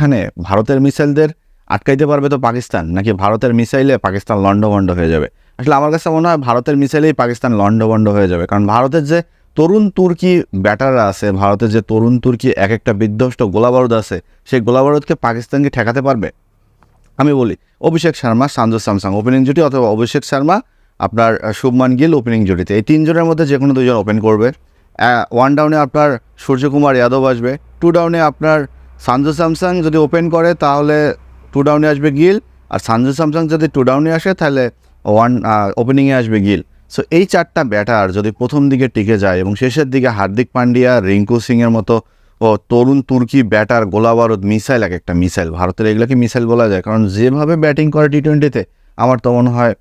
এখানে ভারতের মিসাইলদের আটকাইতে পারবে তো পাকিস্তান? নাকি ভারতের মিসাইলে পাকিস্তান লন্ডভন্ড হয়ে যাবে? আসলে আমার কাছে মনে হয় ভারতের মিসাইলেই পাকিস্তান লন্ডভন্ড হয়ে যাবে। কারণ ভারতের যে তরুণ তুর্কি ব্যাটাররা আছে, ভারতের যে তরুণ তুর্কি এক একটা বিধ্বস্ত গোলাবারুদ আছে, সেই গোলাবারুদকে পাকিস্তানকে ঠেকাতে পারবে? আমি বলি, অভিষেক শর্মা, সানজু স্যামসাং ওপেনিং জুটি অথবা অভিষেক শর্মা, আপনার শুভমান গিল ওপেনিং জুটিতে। এই তিনজনের মধ্যে যে কোনো দুজন ওপেন করবে ওয়ান ডাউনে আপনার সূর্যকুমার যাদব আসবে টু ডাউনে আপনার সানজু স্যামসাং যদি ওপেন করে, তাহলে টু ডাউনে আসবে গিল আর সানজু স্যামসাং যদি টু ডাউনে আসে, তাহলে ওয়ান ওপেনিংয়ে আসবে গিল সো এই চারটা ব্যাটার যদি প্রথম দিকে টিকে যায় এবং শেষের দিকে হার্দিক পান্ডিয়া, রিঙ্কু সিংয়ের মতো ও তরুণ তুর্কি ব্যাটার গোলাবারুদ মিসাইল এক একটা মিসাইল ভারতের এগুলোকে মিসাইল বলা যায়। কারণ যেভাবে ব্যাটিং করে টি টোয়েন্টিতে আমার তো মনে হয়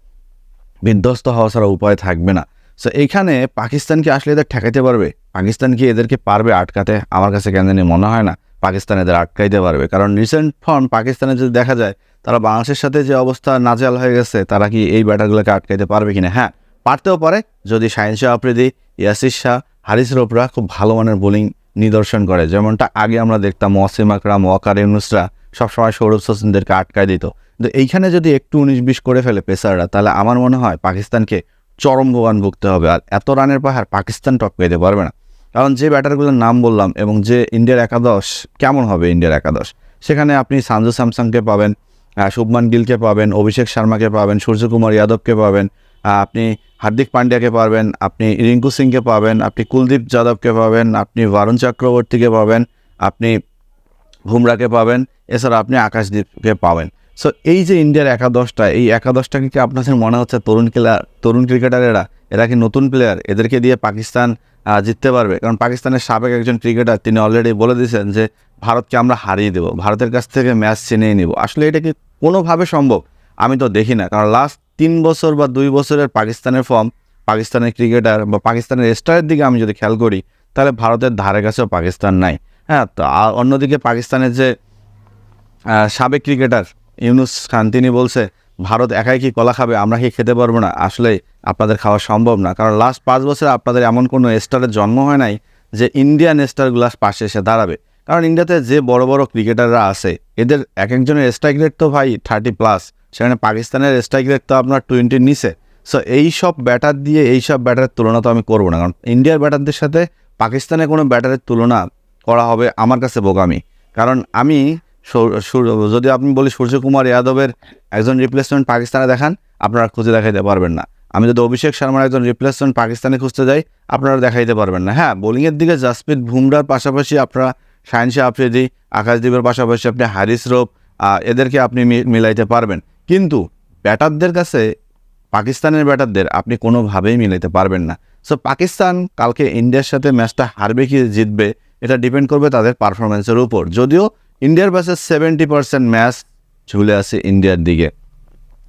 বিধ্বস্ত হওয়া ছাড়া উপায় থাকবে না। সো এইখানে পাকিস্তানকে আসলে এদের ঠেকাতে পারবে। পাকিস্তান কি এদেরকে পারবে আটকাতে? আমার কাছে কেন জানি মনে হয় না। পাকিস্তান এদের আটকাইতে পারবে। কারণ রিসেন্ট ফর্ম পাকিস্তানে যদি দেখা যায়, তারা বাংলাদেশের সাথে যে অবস্থা নাজেল হয়ে গেছে, তারা কি এই ব্যাটারগুলোকে আটকাইতে পারবে কিনা? হ্যাঁ পারতেও পারে। যদি শাহিন শাহ আফ্রিদি, ইয়াসির শাহ, হারিস রোপরা খুব ভালো মানের বোলিং নিদর্শন করে, যেমনটা আগে আমরা দেখতাম ওয়াসিম আকরাম, ওয়াকার ইউনুসরা সবসময় সৌরভ সচিনদেরকে আটকায় দিত। কিন্তু এইখানে যদি একটু উনিশ বিশ করে ফেলে পেসাররা, তাহলে আমার মনে হয় পাকিস্তানকে চরম ভোগান ভুগতে হবে। আর এত রানের পাহাড় পাকিস্তান টপকাইতে পারবে না। কারণ যে ব্যাটারগুলোর নাম বললাম এবং যে ইন্ডিয়ার একাদশ কেমন হবে ইন্ডিয়ার একাদশ? সেখানে আপনি সানজু স্যামসাংকে পাবেন শুভমান গিলকে পাবেন, অভিষেক শর্মাকে পাবেন, সূর্যকুমার যাদবকে পাবেন আপনি হার্দিক পান্ডিয়াকে পাবেন, আপনি রিঙ্কু সিংকে পাবেন, আপনি কুলদীপ যাদবকে পাবেন, আপনি বারুণ চক্রবর্তীকে পাবেন, আপনি বুমরাকে পাবেন, এছাড়া আপনি আকাশদীপকে পাবেন। সো এই যে ইন্ডিয়ার একাদশটা, এই একাদশটাকে কি আপনাদের মনে হচ্ছে তরুণ খেলা, তরুণ ক্রিকেটারেরা, এরা কি নতুন প্লেয়ার এদেরকে দিয়ে পাকিস্তান জিততে পারবে? কারণ পাকিস্তানের সাবেক একজন ক্রিকেটার তিনি অলরেডি বলে দিয়েছেন যে, ভারতকে আমরা হারিয়ে দেবো। ভারতের কাছ থেকে ম্যাচ ছিনিয়ে নিব। আসলে এটা কি কোনোভাবে সম্ভব? আমি তো দেখি না। কারণ লাস্ট তিন বছর বা দুই বছরের পাকিস্তানের ফর্ম পাকিস্তানের ক্রিকেটার বা পাকিস্তানের স্টারের দিকে আমি যদি খেয়াল করি, তাহলে ভারতের ধারে কাছেও পাকিস্তান নাই। হ্যাঁ তো অন্যদিকে পাকিস্তানের যে সাবেক ক্রিকেটার ইউনুস খান, তিনি বলছে, ভারত একাই কি কলা খাবে? আমরা কি খেতে পারব না? আসলে আপনাদের খাওয়া সম্ভব না। কারণ লাস্ট পাঁচ বছরে আপনাদের এমন কোনো স্টারের জন্ম হয় নাই যে ইন্ডিয়ান স্টারগুলো পাশে এসে দাঁড়াবে। কারণ ইন্ডিয়াতে যে বড় বড় ক্রিকেটাররা আছে, এদের এক একজনের স্ট্রাইক রেট তো ভাই থার্টি প্লাস সেখানে পাকিস্তানের স্ট্রাইক রেট তো আপনার টোয়েন্টির নিচে। সো এই সব ব্যাটার দিয়ে, এই সব ব্যাটারের তুলনা তো আমি করব না। কারণ ইন্ডিয়ার ব্যাটারদের সাথে পাকিস্তানের কোনো ব্যাটারের তুলনা করা হবে আমার কাছে বোকামি। কারণ আমি যদি আপনি বলি সূর্যকুমার যাদবের একজন রিপ্লেসমেন্ট পাকিস্তানে দেখান, আপনারা খুঁজে দেখাইতে পারবেন না। আমি যদি অভিষেক শর্মার একজন রিপ্লেসমেন্ট পাকিস্তানে খুঁজতে যাই, আপনারা দেখাইতে পারবেন না। হ্যাঁ বোলিংয়ের দিকে জাসপ্রীত বুমরার পাশাপাশি আপনারা শাহিন শাহ আফ্রিদি আকাশদ্বীপের পাশাপাশি আপনি হারিস রোপ এদেরকে আপনি মিলাইতে পারবেন। কিন্তু ব্যাটারদের কাছে, পাকিস্তানের ব্যাটারদের আপনি কোনোভাবেই মিলাইতে পারবেন না। সো পাকিস্তান কালকে ইন্ডিয়ার সাথে ম্যাচটা হারবে কি জিতবে, এটা ডিপেন্ড করবে তাদের পারফরমেন্সের উপর। যদিও ইন্ডিয়ার পাশে সেভেন্টি পার্সেন্ট ম্যাচ ঝুলে আছে ইন্ডিয়ার দিকে।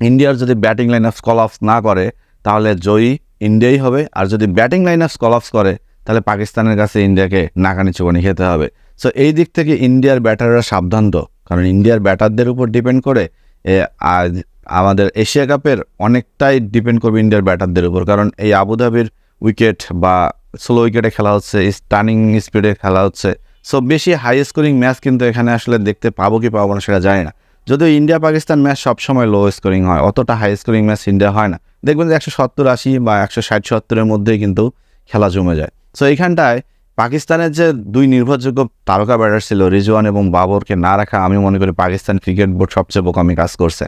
ইন্ডিয়ার যদি ব্যাটিং লাইন অফ কলাপস না করে তাহলে জয়ী ইন্ডিয়াই হবে। আর যদি ব্যাটিং লাইন অফ কলাপস করে তাহলে পাকিস্তানের কাছে ইন্ডিয়াকে নাকানি চুবানি খেতে হবে। সো এই দিক থেকে ইন্ডিয়ার ব্যাটাররা সাবধান তো। কারণ ইন্ডিয়ার ব্যাটারদের উপর ডিপেন্ড করে এ, আমাদের এশিয়া কাপের অনেকটাই ডিপেন্ড করবে ইন্ডিয়ার ব্যাটারদের উপর। কারণ এই আবুধাবির উইকেট বা স্লো উইকেটে খেলা হচ্ছে স্টানিং স্পিডে খেলা হচ্ছে। সো বেশি হাই স্কোরিং ম্যাচ কিন্তু এখানে আসলে দেখতে পাবো কি পাবো না সেটা জানি না। যদিও ইন্ডিয়া পাকিস্তান ম্যাচ সবসময় লো স্কোরিং হয়, অতটা হাই স্কোরিং ম্যাচ ইন্ডিয়া হয় না। দেখবেন যে একশো সত্তর, আশি বা একশো ষাট, সত্তরের মধ্যেই কিন্তু খেলা জমে যায়। সো এইখানটায় পাকিস্তানের যে দুই নির্ভরযোগ্য তারকা ব্যাটার ছিল রিজওয়ান এবং বাবরকে না রাখা আমি মনে করি পাকিস্তান ক্রিকেট বোর্ড সবচেয়ে বোকামি কাজ করছে।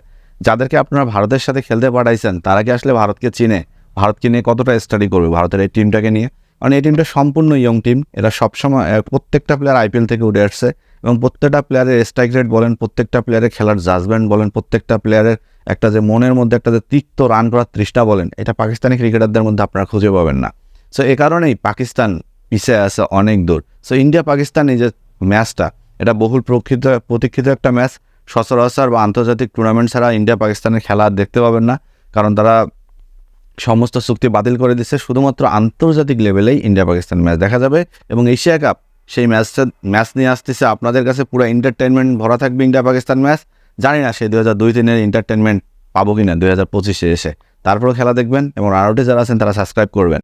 যাদেরকে আপনারা ভারতের সাথে খেলতে পাঠাইছেন, তারা কি আসলে ভারতকে চিনে? ভারতকে নিয়ে কতটা স্টাডি করবে? ভারতের এই টিমটাকে নিয়ে? কারণ এই টিমটা সম্পূর্ণ ইয়ং টিম এরা সবসময় প্রত্যেকটা প্লেয়ার আইপিএল থেকে উঠে আসছে এবং প্রত্যেকটা প্লেয়ারের স্ট্রাইক রেট বলেন, প্রত্যেকটা প্লেয়ারের খেলার জাজমেন্ট বলেন, প্রত্যেকটা প্লেয়ারের একটা যে মনের মধ্যে একটা যে তিক্ত রান করার তৃষ্ণা বলেন, এটা পাকিস্তানি ক্রিকেটারদের মধ্যে আপনারা খুঁজে পাবেন না। সো এ কারণেই পাকিস্তান পিছিয়ে আছে অনেক দূর। সো ইন্ডিয়া পাকিস্তান এই যে ম্যাচটা এটা বহুল প্রক্ষিত প্রতীক্ষিত একটা ম্যাচ সচরাচর বা আন্তর্জাতিক টুর্নামেন্ট ছাড়া ইন্ডিয়া পাকিস্তানের খেলা দেখতে পাবেন না, কারণ তারা সমস্ত চুক্তি বাতিল করে দিচ্ছে শুধুমাত্র আন্তর্জাতিক লেভেলেই ইন্ডিয়া পাকিস্তান ম্যাচ দেখা যাবে এবং এশিয়া কাপ সেই ম্যাচটা ম্যাচ নিয়ে আসতেছে আপনাদের কাছে পুরো এন্টারটেনমেন্ট ভরা থাকবে ইন্ডিয়া পাকিস্তান ম্যাচ। জানি না সেই দু হাজার দুই তিনের এন্টারটেনমেন্ট পাবো কিনা দুই হাজার পঁচিশে এসে। তারপরেও খেলা দেখবেন এবং আরও যারা আছেন তারা সাবস্ক্রাইব করবেন।